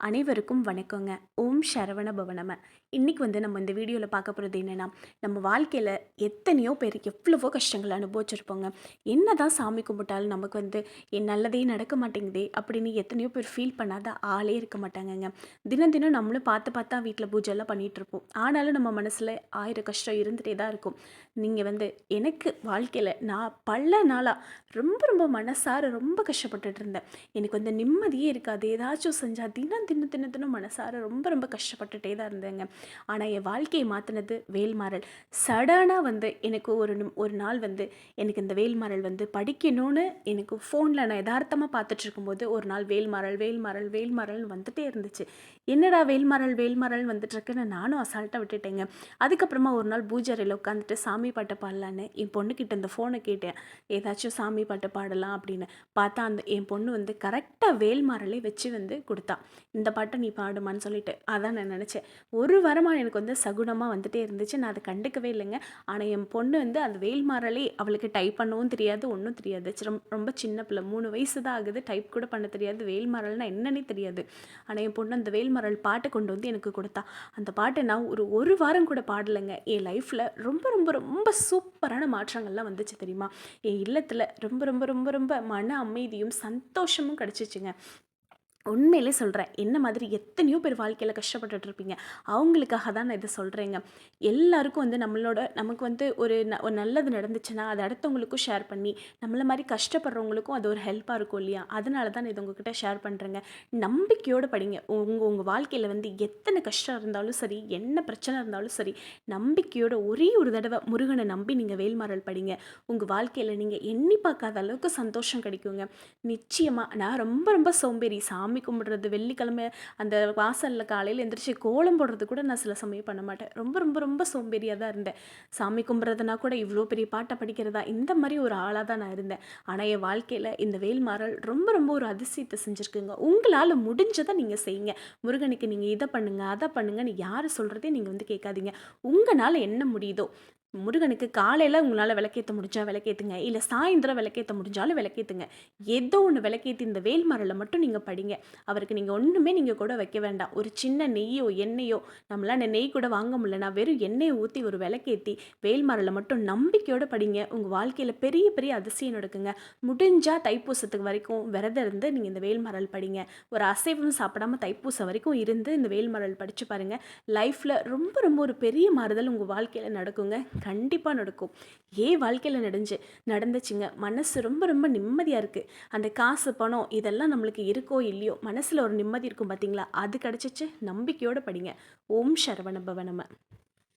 அனைவருக்கும் வணக்கங்க. ஓம் சரவண பவனம. இன்னைக்கு வந்து நம்ம இந்த வீடியோவில் பார்க்க போகிறது என்னென்னா நம்ம வாழ்க்கையில் எத்தனையோ பேர் எவ்வளவோ கஷ்டங்கள் அனுபவிச்சிருப்போங்க. என்ன தான் சாமி கும்பிட்டாலும் நமக்கு வந்து என் நல்லதே நடக்க மாட்டேங்குதே அப்படின்னு எத்தனையோ பேர் ஃபீல் பண்ணாத ஆளே இருக்க மாட்டாங்கங்க. தினம் தினம் நம்மளும் பார்த்து பார்த்தா வீட்டில் பூஜைலாம் பண்ணிகிட்ருப்போம் ஆனாலும் நம்ம மனசில் ஆயிரம் கஷ்டம் இருந்துகிட்டே தான் இருக்கும். நீங்கள் வந்து எனக்கு வாழ்க்கையில் நான் பல நாளாக ரொம்ப ரொம்ப மனசார ரொம்ப கஷ்டப்பட்டுட்டு இருந்தேன். எனக்கு வந்து நிம்மதியே இருக்காது. ஏதாச்சும் செஞ்சால் தினம் தின்னு தின்னு தினத்தன மனசார ரொம்ப ரொம்ப கஷ்டப்பட்டுட்டே தான் இருந்தேங்க. ஆனால் என் வாழ்க்கையை மாற்றினது வேல்மாறல். சடனாக வந்து எனக்கு ஒரு ஒரு நாள் வந்து எனக்கு இந்த வேல்மாறல் வந்து படிக்கணும்னு எனக்கு ஃபோனில் நான் யதார்த்தமாக பார்த்துட்டு இருக்கும்போது ஒரு நாள் வேல்மாறல் வேல்மாறல் வேல்மாறல்னு வந்துட்டே இருந்துச்சு. என்னடா வேல்மாறல் வேல்மாறல் வந்துட்டுருக்குன்னு நானும் அசால்ட்டாக விட்டுட்டேங்க. அதுக்கப்புறமா ஒரு நாள் பூஜரையில் உட்காந்துட்டு சாமி பாட்டு பாடலான்னு என் பொண்ணுக்கிட்ட இந்த ஃபோனை கேட்டேன். ஏதாச்சும் சாமி பாட்டு பாடலாம் அப்படின்னு. பார்த்தா அந்த என் பொண்ணு வந்து கரெக்டாக வேல்மாறலே வச்சு வந்து கொடுத்தா. இந்த பாட்டை நீ பாடுமான்னு சொல்லிட்டு. அதான் நான் நினச்சேன். ஒரு வாரமாக எனக்கு வந்து சகுனமாக வந்துட்டே இருந்துச்சு. நான் அதை கண்டுக்கவே இல்லைங்க. ஆனால் என் பொண்ணு வந்து அந்த வேல்மாறலே அவளுக்கு டைப் பண்ணவும் தெரியாது ஒன்றும் தெரியாது. ரொம்ப- சின்ன பிள்ளை மூணு வயசு தான் ஆகுது. டைப் கூட பண்ண தெரியாது. வேல்மாறல்னா என்னன்னே தெரியாது. ஆனால் என் பொண்ணு அந்த வேல்மாறல் பாட்டை கொண்டு வந்து எனக்கு கொடுத்தா. அந்த பாட்டை நான் ஒரு ஒரு வாரம் கூட பாடலைங்க. என் லைஃப்பில் ரொம்ப ரொம்ப ரொம்ப சூப்பரான மாற்றங்கள்லாம் வந்துச்சு தெரியுமா? என் இல்லத்தில் ரொம்ப ரொம்ப ரொம்ப ரொம்ப மன அமைதியும் சந்தோஷமும் கிடச்சிச்சுங்க. உண்மையிலே சொல்கிறேன் என்ன மாதிரி எத்தனையோ பேர் வாழ்க்கையில் கஷ்டப்பட்டுட்டு இருப்பீங்க. அவங்களுக்காக தான் நான் இதை சொல்கிறேங்க எல்லாருக்கும் வந்து நம்மளோட நமக்கு வந்து ஒரு ந ஒரு நல்லது நடந்துச்சுன்னா அதை அடுத்தவங்களுக்கும் ஷேர் பண்ணி நம்மளை மாதிரி கஷ்டப்படுறவங்களுக்கும் அது ஒரு ஹெல்ப்பாக இருக்கும் இல்லையா? அதனால தான் நான் இது உங்ககிட்ட ஷேர் பண்ணுறேங்க நம்பிக்கையோடு படிங்க. உங்கள் உங்கள் வாழ்க்கையில் வந்து எத்தனை கஷ்டம் இருந்தாலும் சரி என்ன பிரச்சனை இருந்தாலும் சரி நம்பிக்கையோட ஒரே ஒரு தடவை முருகனை நம்பி நீங்கள் வேல்மாறல் படிங்க. உங்கள் வாழ்க்கையில் நீங்கள் எண்ணி பார்க்காத அளவுக்கு சந்தோஷம் கிடைக்குங்க. நிச்சயமாக நான் ரொம்ப ரொம்ப சோம்பேறி சாமி சாமி கும்பிடுறது வெள்ளிக்கிழமை அந்த வாசலில் காலையில் எந்திரிச்சு கோலம் போடுறது கூட நான் சில சமயம் பண்ண மாட்டேன். ரொம்ப ரொம்ப ரொம்ப சோம்பேறியாக தான் இருந்தேன். சாமி கும்பிட்றதுனா கூட இவ்வளோ பெரிய பாட்டை படிக்கிறதா? இந்த மாதிரி ஒரு ஆளாக தான் நான் இருந்தேன். ஆனால் என் வாழ்க்கையில் இந்த வேல்மாறல் ரொம்ப ரொம்ப ஒரு அதிசயத்தை செஞ்சுருக்குங்க. உங்களால் முடிஞ்சதை நீங்கள் செய்யுங்க. முருகனுக்கு நீங்கள் இதை பண்ணுங்கள் அதை பண்ணுங்கன்னு யார் சொல்கிறதே நீங்கள் வந்து கேட்காதீங்க. உங்களால் என்ன முடியுதோ முருகனுக்கு காலையில் உங்களால் விளக்கேற்ற முடிஞ்சால் விளக்கேற்றுங்க இல்லை சாயந்தரம் விளக்கேற்ற முடிஞ்சாலும் விளக்கேற்றுங்க ஏதோ ஒன்று விளக்கேற்றி இந்த வேல்மரலை மட்டும் நீங்கள் படிங்க. அவருக்கு நீங்கள் ஒன்றுமே நீங்கள் கூட வைக்க வேண்டாம். ஒரு சின்ன நெய்யோ எண்ணெயோ நம்மளால் அந்த நெய் கூட வாங்க முடியலனா வெறும் எண்ணெயை ஊற்றி ஒரு விளக்கேற்றி வேல்மரலை மட்டும் நம்பிக்கையோடு படிங்க. உங்கள் வாழ்க்கையில் பெரிய பெரிய அதிசயம் நடக்குங்க. முடிஞ்சால் தைப்பூசத்துக்கு வரைக்கும் விரதம் இருந்து நீங்கள் இந்த வேல்மரல் படிங்க. ஒரு அசைவம் சாப்பிடாம தைப்பூசம் வரைக்கும் இருந்து இந்த வேல்மரல் படித்து பாருங்கள் லைஃப்பில் ரொம்ப ரொம்ப ஒரு பெரிய மாறுதல் உங்கள் வாழ்க்கையில் நடக்குங்க. கண்டிப்பாக நடக்கும். ஏன் வாழ்க்கையில் நடஞ்சு நடந்துச்சுங்க. மனசு ரொம்ப ரொம்ப நிம்மதியாக இருக்குது அந்த காசு பணம் இதெல்லாம் நம்மளுக்கு இருக்கோ இல்லையோ மனசில் ஒரு நிம்மதி இருக்கும் பார்த்தீங்களா அது கிடச்சிச்சு. நம்பிக்கையோடு படிங்க. ஓம் சரவண நம்ம